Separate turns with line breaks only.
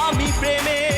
আমি
প্রেমের